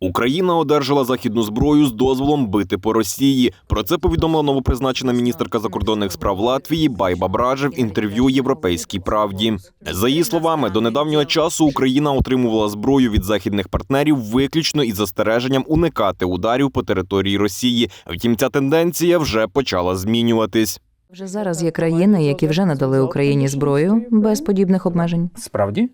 Україна одержала західну зброю з дозволом бити по Росії. Про це повідомила новопризначена міністерка закордонних справ Латвії Байба Бража в інтерв'ю Європейській правді. За її словами, до недавнього часу Україна отримувала зброю від західних партнерів виключно із застереженням уникати ударів по території Росії. Втім, ця тенденція вже почала змінюватись. Вже зараз є країни, які вже надали Україні зброю без подібних обмежень. Справді?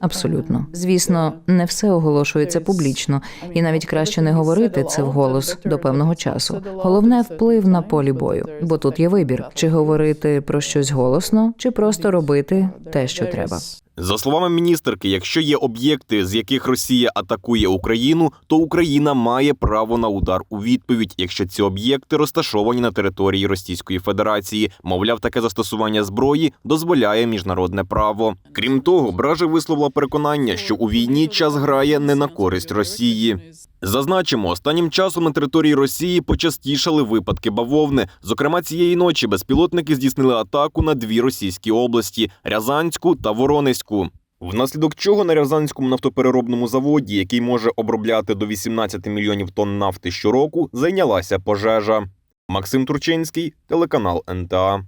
Абсолютно, звісно, не все оголошується публічно, і навіть краще не говорити це вголос до певного часу. Головне вплив на полі бою, бо тут є вибір: чи говорити про щось голосно, чи просто робити те, що треба. За словами міністерки, якщо є об'єкти, з яких Росія атакує Україну, то Україна має право на удар у відповідь, якщо ці об'єкти розташовані на території Російської Федерації. Мовляв, таке застосування зброї дозволяє міжнародне право. Крім того, Бража висловила переконання, що у війні час грає не на користь Росії. Зазначимо, останнім часом на території Росії почастішали випадки бавовни. Зокрема, цієї ночі безпілотники здійснили атаку на дві російські області Рязанську та Воронезьку. Внаслідок чого на Рязанському нафтопереробному заводі, який може обробляти до 18 мільйонів тонн нафти щороку, зайнялася пожежа. Максим Турчинський, телеканал НТА.